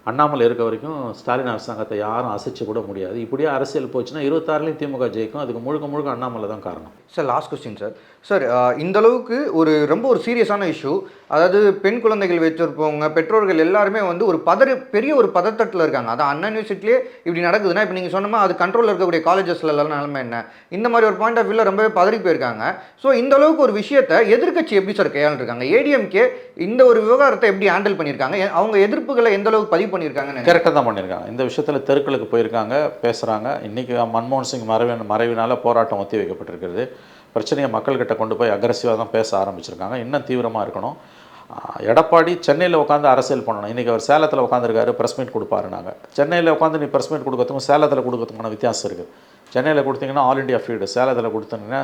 அண்ணாமலை இருக்க வரைக்கும் ஸ்டாலின் அரசாங்கத்தை யாரும் அசைச்சு கூட முடியாது. இப்படியே அரசியல் போச்சுன்னா இருபத்தாறுலேயும் திமுக ஜெயிக்கும். அதுக்கு முழுக்க முழுக்க அண்ணாமலை தான் காரணம். Sir last question sir sir இந்த அளவுக்கு ஒரு ரொம்ப ஒரு சீரியஸான இஷ்யூ அதாவது பெண் குழந்தைகள் வச்சுருப்பவங்க பெற்றோர்கள் எல்லாருமே வந்து ஒரு பதறு பெரிய ஒரு பதத்தட்டில் இருக்காங்க. அதான் அண்ணா யூனிவர்சிட்டிலே இப்படி நடக்குதுன்னா இப்போ நீங்கள் சொன்னமா அது கண்ட்ரோலில் இருக்கக்கூடிய காலேஜஸ்ல எல்லாம் நிலைமை என்ன? இந்த மாதிரி ஒரு பாயிண்ட் ஆஃப் வியூவில் ரொம்பவே பதறி போயிருக்காங்க. ஸோ இந்த அளவுக்கு ஒரு விஷயத்தை எதிர்க்கட்சி எப்படி சார் கையாண்டுருக்காங்க? ஏடிஎம்கே இந்த ஒரு விவகாரத்தை எப்படி ஹேண்டில் பண்ணியிருக்காங்க? எ- அவங்க எதிர்ப்புகளை எந்த அளவுக்கு பதிவு பண்ணியிருக்காங்க கரெக்டாக தான் பண்ணியிருக்காங்க. இந்த விஷயத்தில் தெருக்களுக்கு போயிருக்காங்க பேசுகிறாங்க இன்றைக்கி மன்மோகன் சிங் மறைவின் மறைவினால் போராட்டம் ஒத்தி வைக்கப்பட்டிருக்கிறது. பிரச்சனையை மக்கள்கிட்ட கொண்டு போய் அக்ரஸிவாக தான் பேச ஆரம்பிச்சிருக்காங்க. இன்னும் தீவிரமாக இருக்கணும். எடப்பாடி சென்னையில் உட்காந்து அரசியல் பண்ணணும். இன்றைக்கி அவர் சேலத்தில் உட்காந்துருக்காரு ப்ரெஸ் மீட் கொடுப்பாரு நாங்கள் சென்னையில் உட்காந்து நீ ப்ரெஸ் மீட் கொடுக்கறதுக்கும் சேலத்தில் கொடுக்கறதுக்கான வித்தியாசம் இருக்குது சென்னையில் கொடுத்தீங்கன்னா ஆல் இண்டியா ஃபீடு சேலத்தில் கொடுத்தீங்கன்னா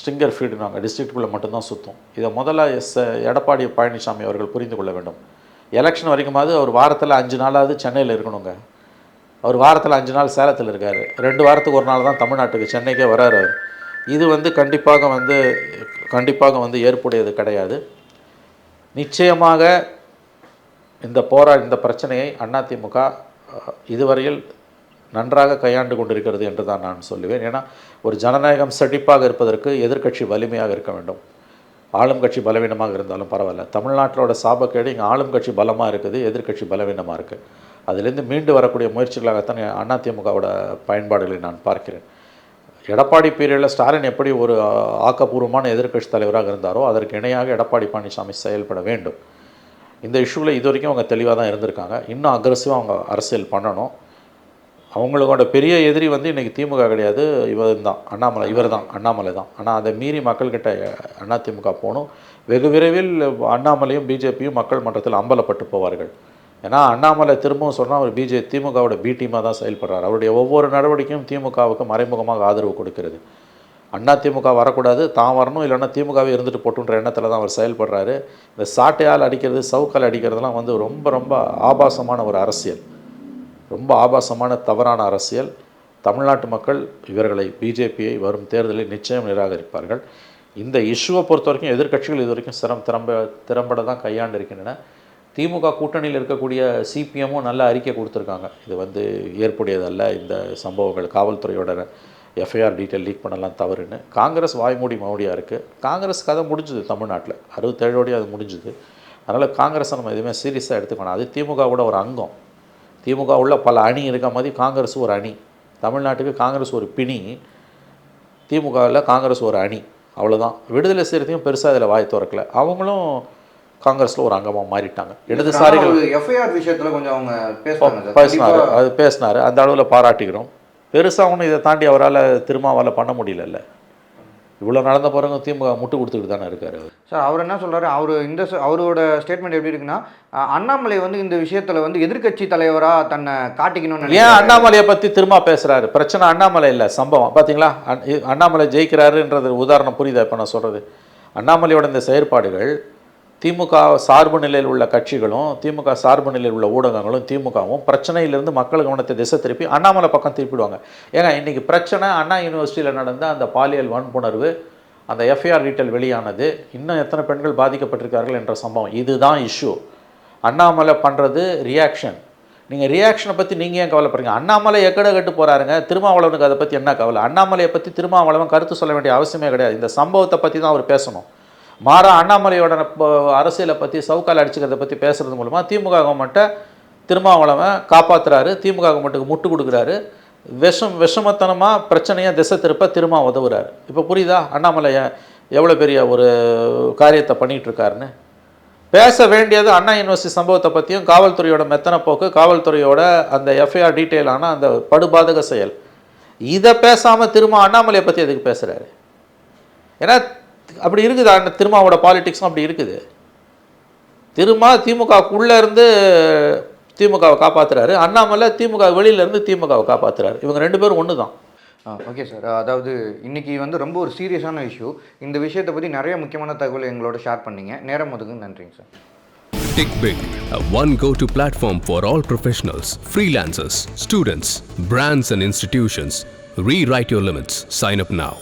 ஸ்ட்ரிங்கர் நாங்கள் டிஸ்ட்ரிக்ட்குள்ளே மட்டும்தான் சுற்றும் இதை முதல்ல எஸ் எடப்பாடி பழனிசாமி அவர்கள் புரிந்து கொள்ள வேண்டும். எலெக்ஷன் வரைக்குமாவது அவர் வாரத்தில் அஞ்சு நாளாவது சென்னையில் இருக்கணுங்க. அவர் வாரத்தில் அஞ்சு நாள் சேலத்தில் இருக்கார். ரெண்டு வாரத்துக்கு ஒரு நாள் தான் தமிழ்நாட்டுக்கு சென்னைக்கே வராரு அவர். இது வந்து கண்டிப்பாக வந்து கண்டிப்பாக வந்து ஏற்புடையது கிடையாது. நிச்சயமாக இந்த போரா இந்த பிரச்சனையை அதிமுக இதுவரையில் நன்றாக கையாண்டு கொண்டிருக்கிறது என்று தான் நான் சொல்லுவேன். ஏன்னா ஒரு ஜனநாயகம் செழிப்பாக இருப்பதற்கு எதிர்க்கட்சி வலிமையாக இருக்க வேண்டும். ஆளும் கட்சி பலவீனமாக இருந்தாலும் பரவாயில்ல. தமிழ்நாட்டிலோட சாபக்கேடு இங்கே ஆளும் கட்சி பலமாக இருக்குது எதிர்க்கட்சி பலவீனமாக இருக்குது அதிலேருந்து மீண்டு வரக்கூடிய முயற்சிகளாகத்தான் அதிமுகவோட பயன்பாடுகளை நான் பார்க்கிறேன். எடப்பாடி பீரியடில் ஸ்டாலின் எப்படி ஒரு ஆக்கப்பூர்வமான எதிர்க்கட்சி தலைவராக இருந்தாரோ அதற்கு இணையாக எடப்பாடி பழனிசாமி செயல்பட வேண்டும். இந்த இஷ்யூவில் இது வரைக்கும் அவங்க தெளிவாக தான் இருந்திருக்காங்க. இன்னும் அக்ரஸிவாக அவங்க அரசியல் பண்ணணும். அவங்களோட பெரிய எதிரி வந்து இன்றைக்கி திமுக கிடையாது இவர் தான். அண்ணாமலை இவர் தான். அண்ணாமலை தான். ஆனால் அதை மீறி மக்கள்கிட்ட அதிமுக போகணும். வெகு விரைவில் அண்ணாமலையும் பிஜேபியும் மக்கள் மன்றத்தில் அம்பலப்பட்டு போவார்கள். ஏன்னா அண்ணாமலை திரும்பவும் சொன்னால் அவர் பிஜே திமுகவோட பி டீமாக தான் செயல்படுறார். அவருடைய ஒவ்வொரு நடவடிக்கையும் திமுகவுக்கு மறைமுகமாக ஆதரவு கொடுக்கிறது. அண்ணா திமுக வரக்கூடாது தான் வரணும் இல்லைன்னா திமுகவே இருந்துட்டு போட்டுன்ற எண்ணத்தில் தான் அவர் செயல்படுறாரு. இந்த சாட்டையால் அடிக்கிறது சவுக்கால் அடிக்கிறதுலாம் வந்து ரொம்ப ரொம்ப ஆபாசமான ஒரு அரசியல். ரொம்ப ஆபாசமான தவறான அரசியல். தமிழ்நாட்டு மக்கள் இவர்களை பிஜேபியை வரும் தேர்தலில் நிச்சயம் நிராகரிப்பார்கள். இந்த இஷ்யூவை பொறுத்த வரைக்கும் எதிர்க்கட்சிகள் இது வரைக்கும் சிரம் திறம்ப திறம்பட தான் கையாண்டு இருக்கின்றன திமுக கூட்டணியில் இருக்கக்கூடிய சிபிஎம்மும் நல்ல அறிக்கை கொடுத்துருக்காங்க. இது வந்து ஏற்புடையதல்ல. இந்த சம்பவங்கள் காவல்துறையோட எஃப்ஐஆர் டீட்டெயில் லீக் பண்ணலாம் தவறுன்னு. காங்கிரஸ் வாய்மூடி மௌடியாக இருக்குது காங்கிரஸ் கதை முடிஞ்சுது தமிழ்நாட்டில். அறுபத்தேழோடய அது முடிஞ்சுது. அதனால் காங்கிரஸை நம்ம எதுவுமே சீரியஸாக எடுத்துக்கணும். அது திமுகவோட ஒரு அங்கம். திமுக உள்ள பல அணி இருக்க மாதிரி காங்கிரஸ் ஒரு அணி. தமிழ்நாட்டுக்கு காங்கிரஸ் ஒரு பிணி. திமுகவில் காங்கிரஸ் ஒரு அணி. அவ்வளோதான் விடுதலை செய்கிறதையும் பெருசாக இதில் வாய் திறக்கலை. அவங்களும் காங்கிரஸில் ஒரு அங்கமாக மாறிட்டாங்க. இடதுசாரிகள் எஃப்ஐஆர் விஷயத்துல கொஞ்சம் அவங்க பேசுறாங்க சார். பேசினார். அது பேசினார். அந்த அளவில் பாராட்டிக்கிறோம் பெருசாக ஒன்றும் இதை தாண்டி அவரால் திருமாவால் பண்ண முடியலல்ல. இவ்வளோ நடந்த பிறகு திமுக முட்டு கொடுத்துக்கிட்டு தானே இருக்கார் சார் அவர் என்ன சொல்றாரு? அவர் இந்த அவரோட ஸ்டேட்மெண்ட் எப்படி இருக்குன்னா அண்ணாமலை வந்து இந்த விஷயத்துல வந்து எதிர்க்கட்சி தலைவரா தன்னை காட்டிக்கணும்னு ஏன். அண்ணாமலையை பற்றி திரும்ப பேசுகிறாரு பிரச்சனை அண்ணாமலை இல்லை சம்பவம். பார்த்தீங்களா அண்ணாமலை ஜெயிக்கிறாருன்றது உதாரணம் புரியுதா இப்போ நான் சொல்கிறது அண்ணாமலையோட இந்த செயற்பாடுகள் திமுக சார்பு நிலையில் உள்ள கட்சிகளும் திமுக சார்பு நிலையில் உள்ள ஊடகங்களும் திமுகவும் பிரச்சனையிலிருந்து மக்கள் கவனத்தை திசை திருப்பி அண்ணாமலை பக்கம் திருப்பிடுவாங்க. ஏங்க இன்றைக்கி பிரச்சனை அண்ணா யூனிவர்சிட்டியில் நடந்த அந்த பாலியல் வன்புணர்வு அந்த எஃப்ஐஆர் டீட்டெயில் வெளியானது இன்னும் எத்தனை பெண்கள் பாதிக்கப்பட்டிருக்கார்கள் என்ற சம்பவம். இதுதான் இஷ்யூ அண்ணாமலை பண்ணுறது ரியாக்ஷன் நீங்கள் ரியாக்ஷனை பற்றி நீங்கள் ஏன் கவலைப்படுறீங்க? அண்ணாமலை எக்கட கட்டு போகிறாருங்க திருமாவளவனுக்கு அதை பற்றி என்ன கவலை? அண்ணாமலையை பற்றி திருமாவளவன் கருத்து சொல்ல வேண்டிய அவசியமே கிடையாது. இந்த சம்பவத்தை பற்றி தான் அவர் பேசணும். மாறா அண்ணாமலையோட அரசியலை பற்றி சவுக்கால் அடிச்சுக்கிறத பற்றி பேசுறது மூலமாக திமுக கவர்மெண்ட்டை திருமாவளவன் காப்பாற்றுறாரு திமுக கவர்மெண்ட்டுக்கு முட்டு கொடுக்குறாரு. விஷம் விஷமத்தனமாக பிரச்சனையை திசை திருப்ப திருமா உதவுறாரு. இப்போ புரியுதா? அண்ணாமலை எவ்வளோ பெரிய ஒரு காரியத்தை பண்ணிகிட்ருக்காருன்னு பேச வேண்டியது அண்ணா யூனிவர்சிட்டி சம்பவத்தை பற்றியும் காவல்துறையோட மெத்தன போக்கு காவல்துறையோட அந்த எஃப்ஐஆர் டீட்டெயிலான அந்த படுபாதக செயல். இதை பேசாமல் திரும்ப அண்ணாமலையை பற்றி எதுக்கு பேசுகிறாரு ஏன்னா அப்படி இருக்குது? அண்ணா திருமாவோட பாலிடிக்ஸும் அப்படி இருக்குது. திருமா திமுகக்குள்ளே இருந்து திமுகவை காப்பாற்றுறாரு அண்ணாமலை திமுக வெளியில இருந்து திமுகவை காப்பாற்றுறாரு இவங்க ரெண்டு பேரும் ஒன்று தான் ஓகே சார் அதாவது இன்னைக்கு வந்து ரொம்ப ஒரு சீரியஸான இஷ்யூ இந்த விஷயத்தை பற்றி நிறைய முக்கியமான தகவல் எங்களோட ஷேர் பண்ணீங்க. நேரம் ஒதுக்கு நன்றிங்க sir Tick Big, a one go to platform for all professionals, freelancers, students, brands, and institutions. Rewrite your limits. Sign up now.